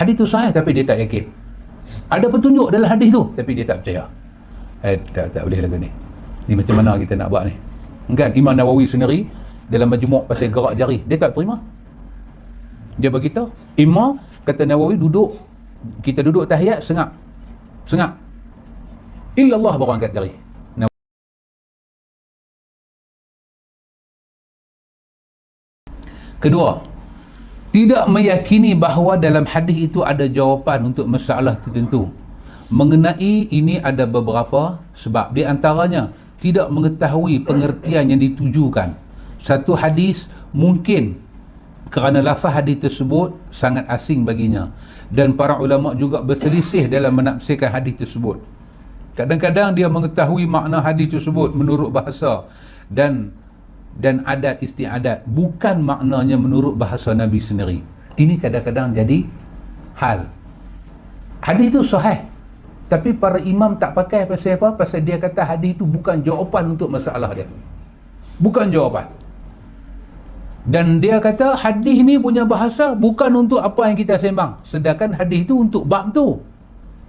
hadis tu sahih tapi dia tak yakin. Ada petunjuk dalam hadis tu tapi dia tak percaya. Eh tak, tak boleh lagu ni. Ni macam mana kita nak buat ni? Kan Imam Nawawi sendiri dalam majmuk pasal gerak jari dia tak terima. Dia beritahu Imam kata Nawawi duduk kita duduk tahiyat sengak. Sengak. Illallah baru angkat jari. Kedua tidak meyakini bahawa dalam hadis itu ada jawapan untuk masalah tertentu. Mengenai ini ada beberapa sebab. Di antaranya tidak mengetahui pengertian yang ditujukan. Satu hadis mungkin kerana lafaz hadis tersebut sangat asing baginya. Dan para ulama juga berselisih dalam menafsirkan hadis tersebut. Kadang-kadang dia mengetahui makna hadis tersebut menurut bahasa. Dan dan adat istiadat bukan maknanya menurut bahasa Nabi sendiri. Ini kadang-kadang jadi hal. Hadis itu sahih tapi para imam tak pakai pasal apa? Pasal dia kata hadis itu bukan jawapan untuk masalah dia. Bukan jawapan. Dan dia kata hadis ni punya bahasa bukan untuk apa yang kita sembang. Sedangkan hadis itu untuk bab tu.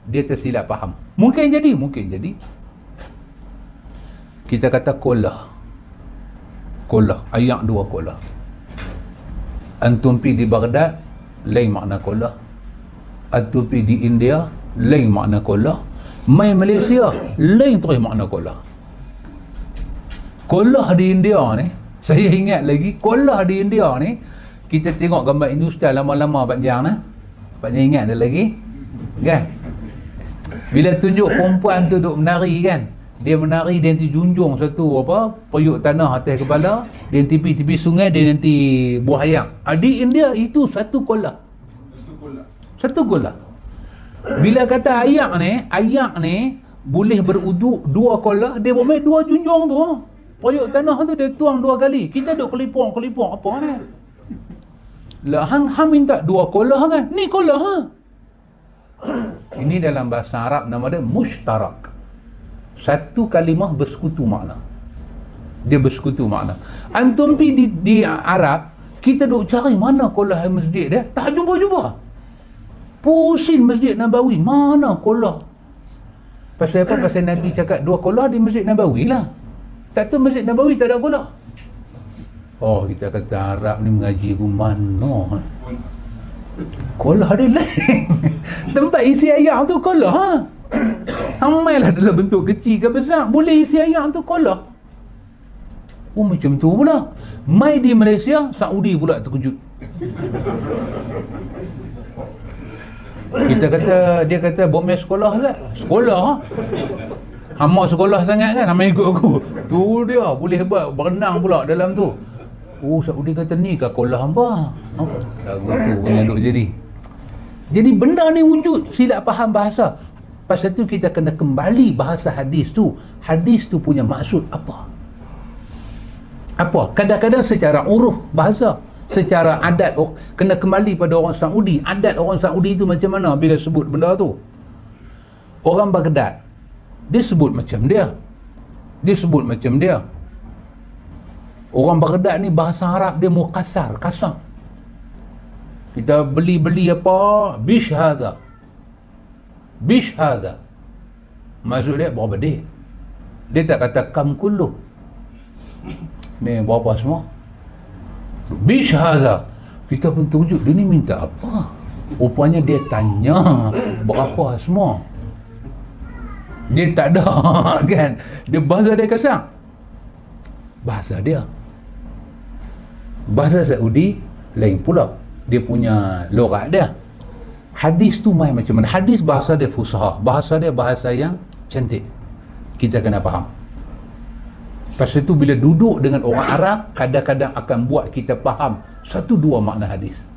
Dia tersilap faham. Mungkin jadi mungkin jadi. Kita kata kolah kolah ayak dua kolah antum pi di Baghdad lain makna kolah antum pi di India lain makna kolah main Malaysia lain terus makna kolah kolah di India ni saya ingat lagi kolah di India ni kita tengok gambar Industan lama-lama panjang nah. Panjang ingat ada lagi? Kan? Bila tunjuk perempuan tu duk menari kan? Dia menari dia nanti junjung satu apa? Periuk tanah atas kepala, dia tepi-tepi sungai dia nanti buah ayam. Di India itu satu kolah. Satu kolah. Bila kata ayak ni, ayak ni boleh beruduk dua kolah, dia boleh dua junjung tu. Periuk tanah tu dia tuang dua kali. Kita duk kelipong-kelipong apa ni? Lah hang hang minta dua kolah kan? Ni kolah ha. Ini dalam bahasa Arab nama dia mushtarak. Satu kalimah bersekutu makna. Dia bersekutu makna. Antum pi di, di Arab, kita duk cari mana kolah masjid dia, tak jumpa-jumpa. Pusing masjid Nabawi, mana kolah? Pasal apa? Pasal Nabi cakap dua kolah di masjid Nabawi lah. Tak tahu Masjid Nabawi tak ada kolah. Oh, kita kata Arab ni mengaji ke mana? Kolah dia lain. Tempat isi ayam tu kolah. Ha? Amai lah dalam bentuk kecil ke besar. Boleh isi ayam tu kolah. Oh, macam tu pula. Mai di Malaysia, Saudi pula terkejut. Kita kata, dia kata, bomel sekolah tak? Sekolah, ha? Hamak sekolah sangat kan Hamak ikut aku Tu dia Boleh buat berenang pula dalam tu Oh Saudi kata ni kah kolah hampa oh, Lagu tu punya duk jadi Jadi benda ni wujud Silap faham bahasa Pasal tu kita kena kembali bahasa hadis tu. Hadis tu punya maksud apa? Apa? Kadang-kadang secara uruf bahasa Secara adat oh, Kena kembali pada orang Saudi. Adat orang Saudi tu macam mana Bila sebut benda tu? Orang Baghdad dia sebut macam dia. Dia sebut macam dia. Orang Baghdad ni bahasa Arab dia mukasar kasar. Kita beli-beli apa? Bish hadha bish hadha. Maksud dia berapa dia dia tak kata kam kullu. Ni berapa semua. Bish hadha. Kita pun tunjuk dia ni minta apa? Rupanya dia tanya. Berapa semua? Dia tak ada kan? Dia bahasa dia kasar. Bahasa dia. Bahasa Saudi lain pula. Dia punya lorat dia hadis tu main macam mana hadis bahasa dia fusahah bahasa dia bahasa yang cantik kita kena faham pasal itu bila duduk dengan orang Arab kadang-kadang akan buat kita faham satu dua makna hadis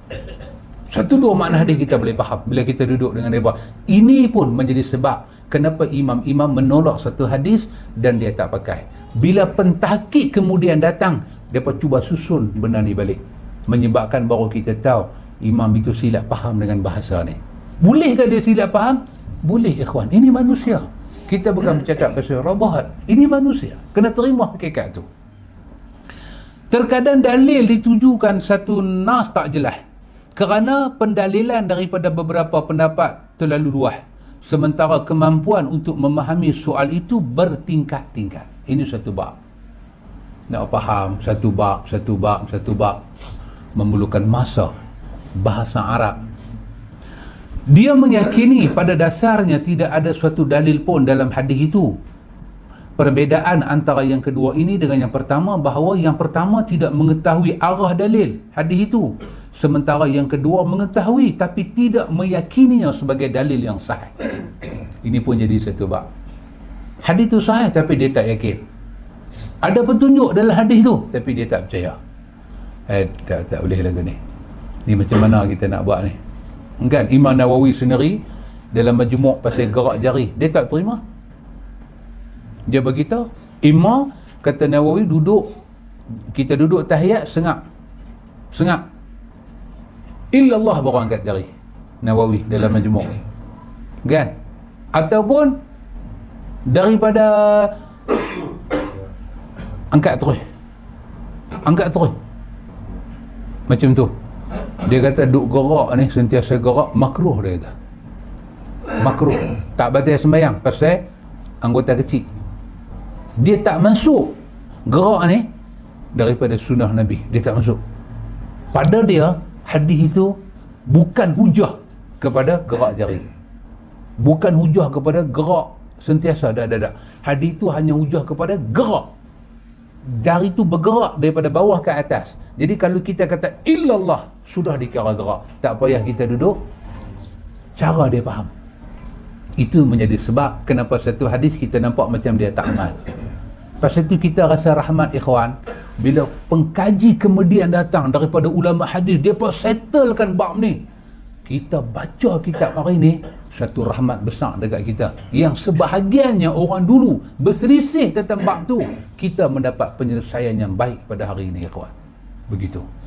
satu dua makna hadis kita boleh faham bila kita duduk dengan mereka. Ini pun menjadi sebab kenapa imam-imam menolak satu hadis dan dia tak pakai. Bila pentahkik kemudian datang, mereka cuba susun benda ni balik. Menyebabkan baru kita tahu imam itu silap faham dengan bahasa ni. Bolehkah dia silap faham? Boleh ikhwan. Ini manusia. Kita bukan bercakap pasal robot. Ini manusia. Kena terima hakikat tu. Terkadang dalil ditujukan satu nas tak jelas kerana pendalilan daripada beberapa pendapat terlalu luas sementara kemampuan untuk memahami soal itu bertingkat-tingkat ini satu bab nak faham satu bab satu bab satu bab memerlukan masa bahasa Arab. Dia meyakini pada dasarnya tidak ada suatu dalil pun dalam hadis itu. Perbezaan antara yang kedua ini dengan yang pertama bahawa yang pertama tidak mengetahui arah dalil hadis itu. Sementara yang kedua mengetahui tapi tidak meyakininya sebagai dalil yang sahih. Ini pun jadi satu bab hadis itu sahih tapi dia tak yakin. Ada petunjuk dalam hadis tu tapi dia tak percaya. Eh tak tak boleh lagu ni ni macam mana kita nak buat ni? Kan Imam Nawawi sendiri dalam majmuk pasal gerak jari dia tak terima. Dia beritahu Imam kata Nawawi duduk kita duduk tahiyat sengak. Sengak. Illallah baru angkat jari Nawawi dalam majmuk. Kan? Ataupun daripada angkat terus. Angkat terus. Macam tu dia kata duk gerak ni sentiasa gerak makruh dia kata. Makruh. Tak batal sembahyang. Pasal anggota kecil. Dia tak masuk gerak ni daripada sunnah Nabi. Dia tak masuk. Pada dia hadis itu bukan hujah kepada gerak jari. Bukan hujah kepada gerak sentiasa ada ada hadis itu hanya hujah kepada gerak. Jari itu bergerak daripada bawah ke atas. Jadi kalau kita kata illallah sudah dikira gerak tak payah kita duduk. Cara dia faham. Itu menjadi sebab kenapa satu hadis kita nampak macam dia tak amal. Pasal itu kita rasa rahmat ikhwan. Bila pengkaji kemudian datang daripada ulama hadis dia pun settlekan bab ni. Kita baca kitab hari ni satu rahmat besar dekat kita. Yang sebahagiannya orang dulu berselisih tentang bab tu kita mendapat penyelesaian yang baik pada hari ini ikhwan. Begitu